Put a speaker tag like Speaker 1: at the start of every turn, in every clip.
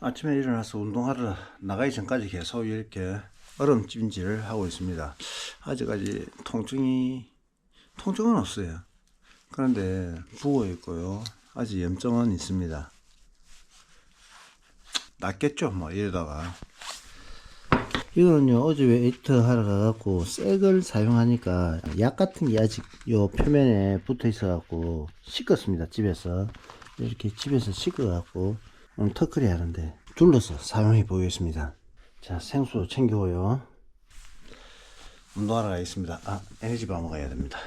Speaker 1: 아침에 일어나서 운동하러 나가기 전까지 계속 이렇게 얼음 찜질을 하고 있습니다. 아직까지 통증이, 통증은 없어요. 그런데 부어 있고요. 아직 염증은 있습니다. 낫겠죠, 뭐, 이러다가. 이거는요, 어제 웨이트 하러 가갖고, 새걸 사용하니까, 약 같은 게 아직 요 표면에 붙어 있어 갖고, 씻었습니다, 집에서. 이렇게 집에서 씻어 갖고, 오늘 터크리 하는데, 둘러서 사용해 보겠습니다. 자, 생수 챙겨오요. 운동하러 가겠습니다. 아, 에너지바 먹어야 됩니다.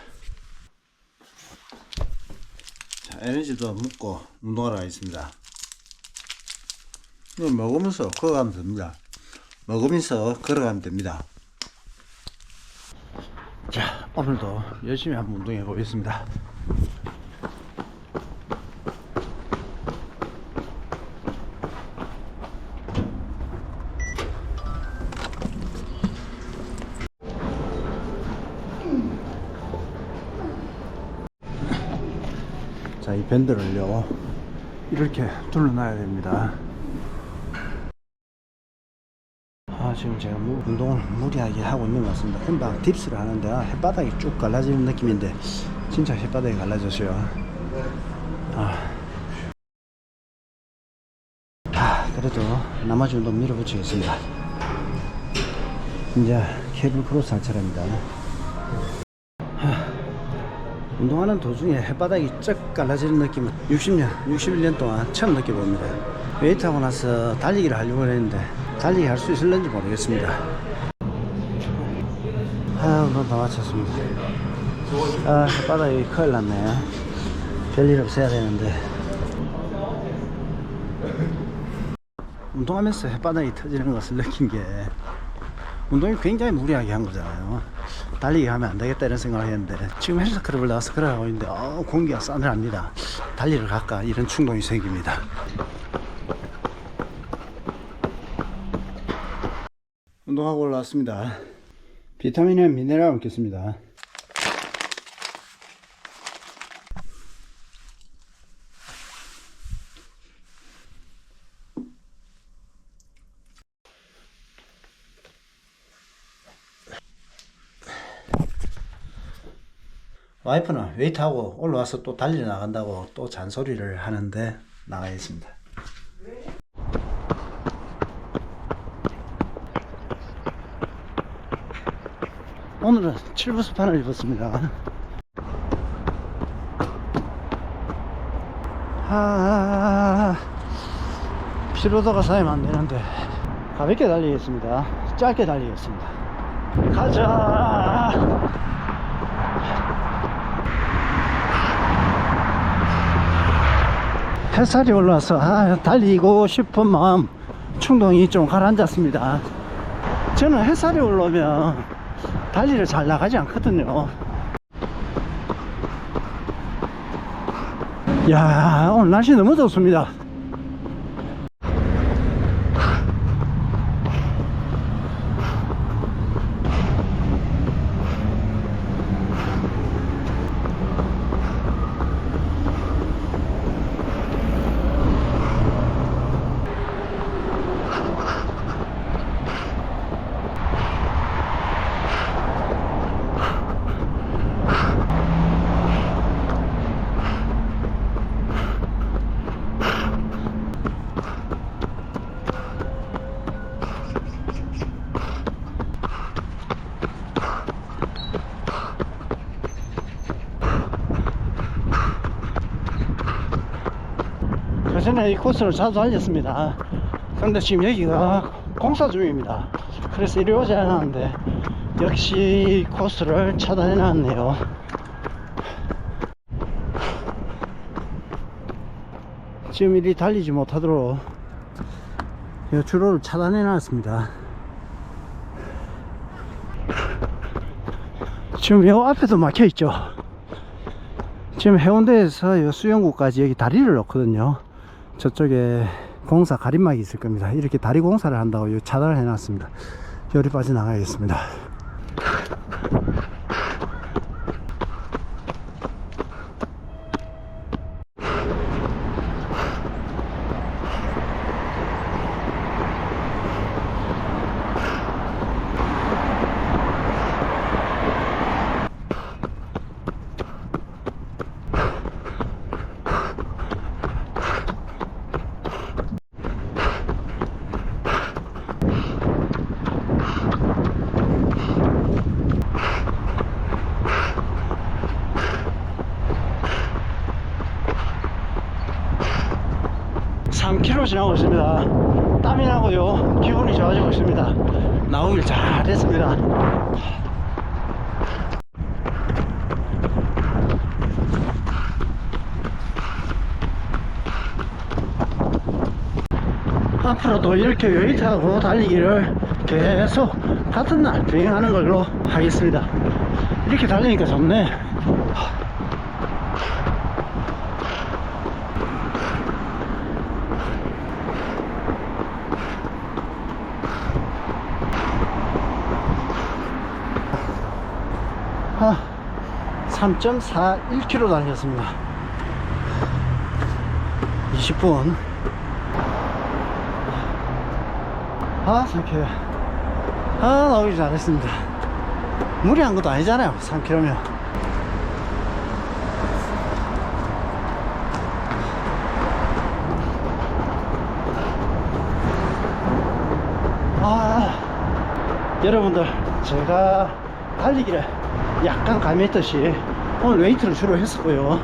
Speaker 1: 자, 에너지도 먹고, 운동하러 가겠습니다. 이거 먹으면서 걸어가면 됩니다. 먹으면서 걸어가면 됩니다. 자, 오늘도 열심히 한번 운동해 보겠습니다. 자, 이 밴드를요, 이렇게 둘러놔야 됩니다. 아, 지금 제가 무, 운동을 무리하게 하고 있는 것 같습니다. 금방 딥스를 하는데 아, 햇바닥이 쭉 갈라지는 느낌인데 진짜 햇바닥이 갈라졌어요. 아, 아 그래도 나머지 운동 밀어붙이겠습니다. 이제 케이블 크로스 할 차례입니다. 하, 운동하는 도중에 햇바닥이 쩍 갈라지는 느낌은 60년, 61년 동안 처음 느껴봅니다. 웨이트 하고 나서 달리기를 하려고 했는데 달리기 할 수 있을는지 모르겠습니다. 아, 운동 다 마쳤습니다. 아, 햇바닥이 큰일 났네요. 별일 없어야 되는데. 운동하면서 햇바닥이 터지는 것을 느낀 게 운동이 굉장히 무리하게 한 거잖아요. 달리기 하면 안 되겠다 이런 생각을 했는데 지금 헬스클럽을 나와서 걸어가고 있는데 어, 공기가 싸늘합니다. 달리러 갈까 이런 충동이 생깁니다. 운동하고 올라왔습니다. 비타민에 미네랄 먹겠습니다. 와이프는 웨이트하고 올라와서 또 달리러 나간다고 또 잔소리를 하는데 나가 있습니다. 오늘은 7부 스판을 입었습니다. 아, 피로도가 쌓이면 안 되는데 가볍게 달리겠습니다. 짧게 달리겠습니다. 가자! 햇살이 올라와서 아, 달리고 싶은 마음 충동이 좀 가라앉았습니다. 저는 햇살이 올라오면 달리를 잘 나가지 않거든요. 야 오늘 날씨 너무 좋습니다. 그 전에 이 코스를 자주 달렸습니다. 근데 지금 여기가 공사 중입니다. 그래서 이리 오지 않았는데 역시 코스를 차단해 놨네요. 지금 이리 달리지 못하도록 이 주로를 차단해 놨습니다. 지금 요 앞에도 막혀 있죠. 지금 해운대에서 요 수영구까지 여기 다리를 놓거든요. 저쪽에 공사 가림막이 있을 겁니다. 이렇게 다리 공사를 한다고 요 차단을 해놨습니다. 열이 빠져나가겠습니다. 3km 지나고 있습니다. 땀이 나고요. 기분이 좋아지고 있습니다. 나오길 잘했습니다. 앞으로도 이렇게 웨이트하고 달리기를 계속 같은 날 비행하는 걸로 하겠습니다. 이렇게 달리니까 좋네. 3.41km 달렸습니다. 20분. 아, 상쾌해. 아, 나오기 잘했습니다. 무리한 것도 아니잖아요, 3km면. 아, 여러분들, 제가 달리기를 약간 감했듯이 오늘 웨이트를 주로 했었고요.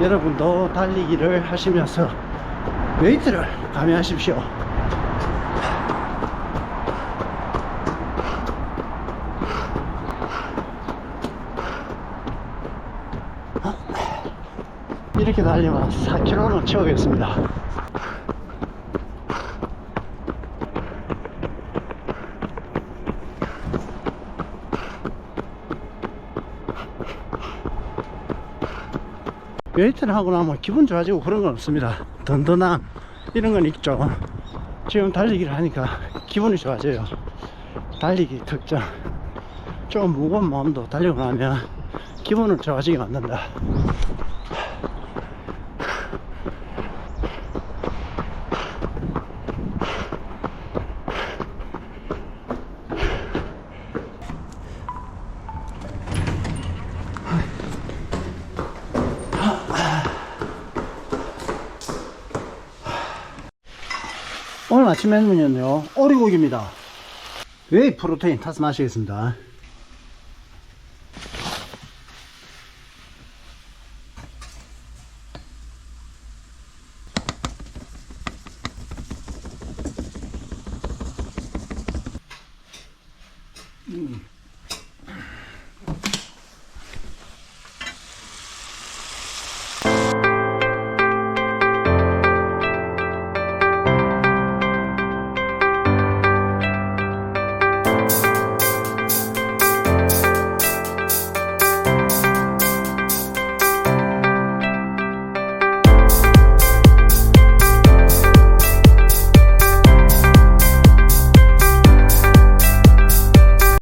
Speaker 1: 여러분도 달리기를 하시면서 웨이트를 감해하십시오. 이렇게 달리면 4km는 채우겠습니다. 웨이트를 하고 나면 기분 좋아지고 그런 건 없습니다. 든든함 이런 건 있죠. 지금 달리기를 하니까 기분이 좋아져요. 달리기 특장. 좀 무거운 마음도 달리고 나면 기분을 좋아지게 만든다. 아침 메뉴는요 오리고기입니다 웨이 프로테인 타서 마시겠습니다 음.